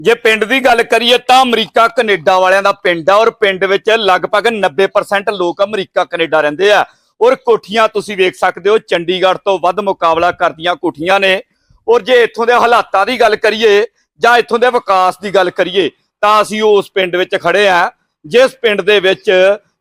ਜੇ ਪਿੰਡ ਦੀ ਗੱਲ ਕਰੀਏ ਤਾਂ ਅਮਰੀਕਾ ਕੈਨੇਡਾ ਵਾਲਿਆਂ ਦਾ ਪਿੰਡ ਆ ਔਰ ਪਿੰਡ ਵਿੱਚ ਲਗਭਗ 90% ਲੋਕ ਅਮਰੀਕਾ ਕੈਨੇਡਾ ਰਹਿੰਦੇ ਆ। ਔਰ ਕੋਠੀਆਂ ਤੁਸੀਂ ਵੇਖ ਸਕਦੇ ਹੋ, ਚੰਡੀਗੜ੍ਹ ਤੋਂ ਵੱਧ ਮੁਕਾਬਲਾ ਕਰਦੀਆਂ ਕੋਠੀਆਂ ਨੇ। ਔਰ ਜੇ ਇੱਥੋਂ ਦੇ ਹਾਲਾਤਾਂ ਦੀ ਗੱਲ ਕਰੀਏ ਜਾਂ ਇੱਥੋਂ ਦੇ ਵਿਕਾਸ ਦੀ ਗੱਲ ਕਰੀਏ, ਤਾਂ ਅਸੀਂ ਉਸ ਪਿੰਡ ਵਿੱਚ ਖੜੇ ਆ। ਜਿਸ ਪਿੰਡ ਦੇ ਵਿੱਚ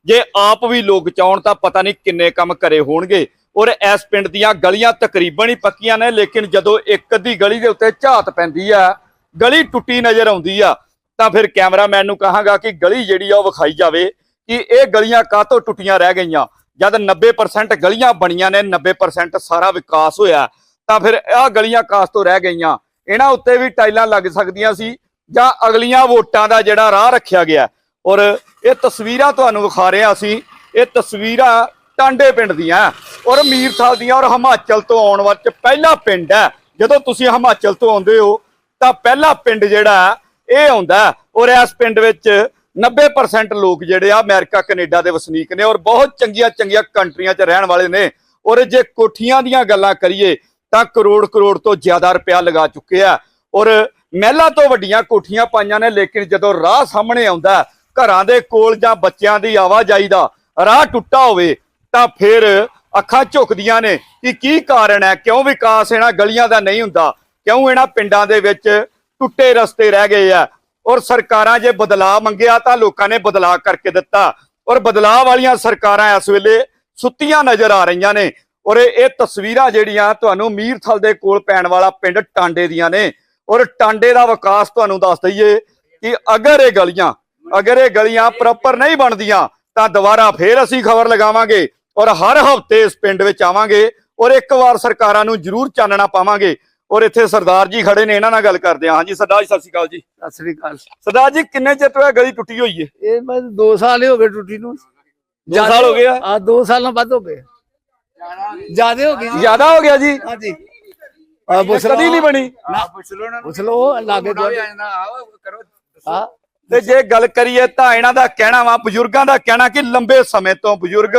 ਜੇ ਆਪ ਵੀ ਲੋਕ ਚਾਹਣ ਤਾਂ ਪਤਾ ਨਹੀਂ ਕਿੰਨੇ ਕੰਮ ਕਰੇ ਹੋਣਗੇ। ਔਰ ਇਸ ਪਿੰਡ ਦੀਆਂ ਗਲੀਆਂ ਤਕਰੀਬਨ ਹੀ ਪੱਕੀਆਂ ਨੇ, ਲੇਕਿਨ ਜਦੋਂ ਇੱਕ ਅੱਧੀ ਗਲੀ ਦੇ ਉੱਤੇ ਝਾਤ ਪੈਂਦੀ ਆ ਗਲੀ ਟੁੱਟੀ ਨਜ਼ਰ ਆਉਂਦੀ ਆ, ਤਾਂ ਫਿਰ ਕੈਮਰਾਮੈਨ ਨੂੰ ਕਹਾਂਗਾ ਕਿ ਗਲੀ ਜਿਹੜੀ ਆ ਉਹ ਵਿਖਾਈ ਜਾਵੇ ਕਿ ਇਹ ਗਲੀਆਂ ਕਾਹਤੋਂ ਟੁੱਟੀਆਂ ਰਹਿ ਗਈਆਂ? ਜਦ 90% ਗਲੀਆਂ ਬਣੀਆਂ ਨੇ 90% ਸਾਰਾ ਵਿਕਾਸ ਹੋਇਆ, ਤਾਂ ਫਿਰ ਆਹ ਗਲੀਆਂ ਕਾਸ ਤੋਂ ਰਹਿ ਗਈਆਂ? ਇਹਨਾਂ ਉੱਤੇ ਵੀ ਟਾਈਲਾਂ ਲੱਗ ਸਕਦੀਆਂ ਸੀ, ਜਾਂ ਅਗਲੀਆਂ ਵੋਟਾਂ ਦਾ ਜਿਹੜਾ ਰਾਹ ਰੱਖਿਆ ਗਿਆ? ਔਰ ਇਹ ਤਸਵੀਰਾਂ ਤੁਹਾਨੂੰ ਵਿਖਾ ਰਹੇ ਹਾਂ ਅਸੀਂ ਇਹ ਤਸਵੀਰਾਂ ਟਾਂਡੇ ਪਿੰਡ ਦੀਆਂ। ਔਰ ਮੀਰਥਾਲ ਦੀਆਂ ਔਰ ਹਿਮਾਚਲ ਤੋਂ ਆਉਣ ਵਾਲਾ, ਪਹਿਲਾ ਪਿੰਡ ਹੈ। ਜਦੋਂ ਤੁਸੀਂ ਹਿਮਾਚਲ ਤੋਂ ਆਉਂਦੇ ਹੋ ਤਾਂ ਪਹਿਲਾ ਪਿੰਡ ਜਿਹੜਾ ਇਹ ਆਉਂਦਾ ਔਰ ਇਸ ਪਿੰਡ ਵਿੱਚ 90% ਲੋਕ ਜਿਹੜੇ ਆ ਅਮਰੀਕਾ, ਕੈਨੇਡਾ ਦੇ ਵਸਨੀਕ ਨੇ ਔਰ ਬਹੁਤ ਚੰਗੀਆਂ ਚੰਗੀਆਂ ਕੰਟਰੀਆਂ 'ਚ ਰਹਿਣ ਵਾਲੇ ਨੇ ਔਰ ਜੇ ਕੋਠੀਆਂ ਦੀਆਂ ਗੱਲਾਂ ਕਰੀਏ ਤਾਂ ਕਰੋੜ ਕਰੋੜ ਤੋਂ ਜ਼ਿਆਦਾ ਰੁਪਇਆ ਲਗਾ ਚੁੱਕੇ ਆ ਔਰ ਮਹਿਲਾ ਤੋਂ ਵੱਡੀਆਂ ਕੋਠੀਆਂ ਪਾਈਆਂ ਨੇ ਲੇਕਿਨ ਜਦੋਂ ਰਾਹ ਸਾਹਮਣੇ ਆਉਂਦਾ ਘਰਾਂ ਦੇ ਕੋਲ ਜਾਂ ਬੱਚਿਆਂ ਦੀ ਆਵਾਜਾਈ ਦਾ ਰਾਹ ਟੁੱਟਾ ਹੋਵੇ ਤਾਂ ਫਿਰ ਅੱਖਾਂ ਝੁਕਦੀਆਂ ਨੇ ਕਿ ਕੀ ਕਾਰਨ ਹੈ, ਕਿਉਂ ਵਿਕਾਸ ਇਹਨਾਂ ਗਲੀਆਂ ਦਾ ਨਹੀਂ ਹੁੰਦਾ ਕਿਉਂ ਇਹਨਾਂ ਪਿੰਡਾਂ ਦੇ ਵਿੱਚ ਟੁੱਟੇ ਰਸਤੇ ਰਹਿ ਗਏ ਆ? ਔਰ ਸਰਕਾਰਾਂ ਜੇ ਬਦਲਾਅ ਮੰਗਿਆ ਤਾਂ ਲੋਕਾਂ ਨੇ ਬਦਲਾਅ ਕਰਕੇ ਦਿੱਤਾ। ਔਰ ਬਦਲਾਅ ਵਾਲੀਆਂ ਸਰਕਾਰਾਂ ਇਸ ਵੇਲੇ ਸੁੱਤੀਆਂ ਨਜ਼ਰ ਆ ਰਹੀਆਂ ਨੇ। ਔਰ ਇਹ ਤਸਵੀਰਾਂ ਜਿਹੜੀਆਂ ਤੁਹਾਨੂੰ ਮੀਰਥਲ ਦੇ ਕੋਲ ਪੈਣ ਵਾਲਾ ਪਿੰਡ ਟਾਂਡੇ ਦੀਆਂ ਨੇ। ਔਰ ਟਾਂਡੇ ਦਾ ਵਿਕਾਸ ਤੁਹਾਨੂੰ ਦੱਸ ਦਈਏ ਕਿ ਅਗਰ ਇਹ ਗਲੀਆਂ, ਅਗਰ ਇਹ ਗਲੀਆਂ ਪ੍ਰੋਪਰ ਨਹੀਂ ਬਣਦੀਆਂ, ਤਾਂ ਦੁਬਾਰਾ ਫੇਰ ਅਸੀਂ ਖਬਰ ਲਗਾਵਾਂਗੇ ਔਰ ਹਰ ਹਫ਼ਤੇ ਇਸ ਪਿੰਡ ਵਿੱਚ ਆਵਾਂਗੇ ਔਰ ਇੱਕ ਵਾਰ ਸਰਕਾਰਾਂ ਨੂੰ ਜ਼ਰੂਰ ਚਾਨਣਾ ਪਾਵਾਂਗੇ। ਔਰ ਇੱਥੇ ਸਰਦਾਰ ਜੀ ਖੜੇ ਨੇ ਇਹਨਾਂ ਨਾਲ ਗੱਲ ਕਰਦੇ ਹਾਂ। ਹਾਂਜੀ ਸਰਦਾਰ ਜੀ ਸਤਿ ਸ਼੍ਰੀ ਅਕਾਲ ਜੀ। ਸਤਿ ਸ੍ਰੀ ਅਕਾਲ। ਸਰਦਾਰ ਜੀ ਕਿੰਨੇ ਚਿਰ ਤੋਂ ਇਹ ਗਲੀ ਟੁੱਟੀ ਹੋਈ ਹੈ ਇਹ ਬਸ 2 ਸਾਲ ਹੀ ਹੋ ਗਏ ਟੁੱਟੀ ਨੂੰ। ਦੋ ਸਾਲ ਹੋ ਗਏ ਆ? ਆ 2 ਸਾਲਾਂ ਵੱਧ ਹੋ ਗਏ। ਜਿਆਦੇ ਹੋ ਗਏ ਜ਼ਿਆਦਾ ਹੋ ਗਿਆ ਜੀ? ਹਾਂਜੀ। ਆ ਪੁੱਛ ਲਓ। ਕਦੀ ਨਹੀਂ ਬਣੀ। ਪੁੱਛ ਲਓ ਲਾਗੇ ਤੋਂ ਹਾਂ। ਤੇ ਜੇ ਗੱਲ ਕਰੀਏ ਤਾਂ ਇਹਨਾਂ ਦਾ ਕਹਿਣਾ ਵਾ ਬਜ਼ੁਰਗਾਂ ਦਾ ਕਹਿਣਾ ਕਿ ਲੰਬੇ ਸਮੇਂ ਤੋਂ ਬਜ਼ੁਰਗ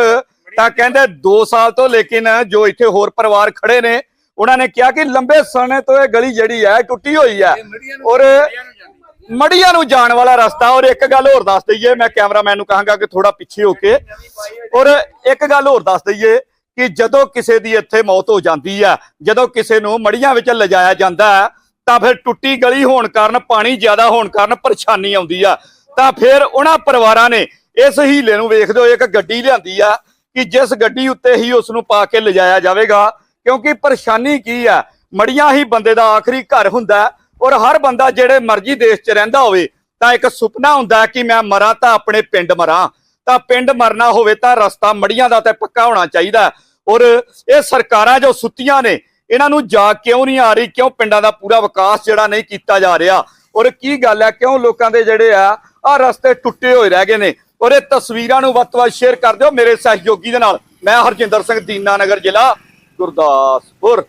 ਤਾਂ ਕਹਿੰਦੇ 2 ਸਾਲ ਤੋਂ ਲੇਕਿਨ ਜੋ ਇੱਥੇ ਹੋਰ ਪਰਿਵਾਰ ਖੜੇ ਨੇ ਉਹਨਾਂ ਨੇ ਕਿਹਾ ਕਿ ਲੰਬੇ ਸਮੇਂ ਤੋਂ ਇਹ ਗਲੀ ਜਿਹੜੀ ਹੈ ਟੁੱਟੀ ਹੋਈ ਹੈ ਔਰ ਮੜੀਆਂ ਨੂੰ ਜਾਣ ਵਾਲਾ ਰਸਤਾ ਔਰ ਇੱਕ ਗੱਲ ਹੋਰ ਦੱਸ ਦਈਏ ਮੈਂ ਕੈਮਰਾਮੈਨ ਨੂੰ ਕਹਾਂਗਾ ਕਿ ਥੋੜਾ ਪਿੱਛੇ ਹੋ ਕੇ। ਔਰ ਇੱਕ ਗੱਲ ਹੋਰ ਦੱਸ ਦਈਏ ਕਿ ਜਦੋਂ ਕਿਸੇ ਦੀ ਇੱਥੇ ਮੌਤ ਹੋ ਜਾਂਦੀ ਹੈ ਜਦੋਂ ਕਿਸੇ ਨੂੰ ਮੜੀਆਂ ਵਿੱਚ ਲਿਜਾਇਆ ਜਾਂਦਾ ਤਾਂ ਫਿਰ ਟੁੱਟੀ ਗਲੀ ਹੋਣ ਕਾਰਨ ਪਾਣੀ ਜ਼ਿਆਦਾ ਹੋਣ ਕਾਰਨ ਪਰੇਸ਼ਾਨੀ ਆਉਂਦੀ ਆ। ਤਾਂ ਫਿਰ ਉਹਨਾਂ ਪਰਿਵਾਰਾਂ ਨੇ ਇਸ ਹੀਲੇ ਨੂੰ ਵੇਖਦੇ ਹੋਏ ਇੱਕ ਗੱਡੀ ਲਿਆਂਦੀ ਆ ਕਿ ਜਿਸ ਗੱਡੀ ਉੱਤੇ ਹੀ ਉਸ ਨੂੰ ਪਾ ਕੇ ਲਿਜਾਇਆ ਜਾਵੇਗਾ ਕਿਉਂਕਿ ਪਰੇਸ਼ਾਨੀ ਕੀ ਆ? ਮੜੀਆਂ ਹੀ ਬੰਦੇ ਦਾ ਆਖਰੀ ਘਰ ਹੁੰਦਾ ਔਰ ਹਰ ਬੰਦਾ ਜਿਹੜੇ ਮਰਜ਼ੀ ਦੇਸ਼ 'ਚ ਰਹਿੰਦਾ ਹੋਵੇ, ਤਾਂ ਇੱਕ ਸੁਪਨਾ ਹੁੰਦਾ ਕਿ ਮੈਂ ਮਰਾਂ ਤਾਂ ਆਪਣੇ ਪਿੰਡ ਮਰਾਂ। ਤਾਂ ਪਿੰਡ ਮਰਨਾ ਹੋਵੇ ਤਾਂ ਰਸਤਾ ਮੜੀਆਂ ਦਾ ਤੇ ਪੱਕਾ ਹੋਣਾ ਚਾਹੀਦਾ ਔਰ ਇਹ ਸਰਕਾਰਾਂ ਜੋ ਸੁੱਤੀਆਂ ਨੇ, ਇਹਨਾਂ ਨੂੰ ਜਾ ਕਿਉਂ ਨਹੀਂ ਆ ਰਹੀ? ਕਿਉਂ ਪਿੰਡਾਂ ਦਾ ਪੂਰਾ ਵਿਕਾਸ ਜਿਹੜਾ ਨਹੀਂ ਕੀਤਾ ਜਾ ਰਿਹਾ? ਔਰ ਕੀ ਗੱਲ ਹੈ? ਕਿਉਂ ਲੋਕਾਂ ਦੇ ਜਿਹੜੇ ਆ ਆ ਰਸਤੇ ਟੁੱਟੇ ਹੋਏ ਰਹਿ ਗਏ ਨੇ? ਔਰ ਇਹ ਤਸਵੀਰਾਂ ਨੂੰ ਵੱਧ ਤੋਂ ਵੱਧ ਸ਼ੇਅਰ ਕਰ ਦਿਓ ਮੇਰੇ ਸਹਿਯੋਗੀ ਦੇ ਨਾਲ। ਮੈਂ ਹਰਜਿੰਦਰ ਸਿੰਘ ਦੀਨਾਨਗਰ ਜ਼ਿਲ੍ਹਾ। ਗੁਰਦਾਸਪੁਰ।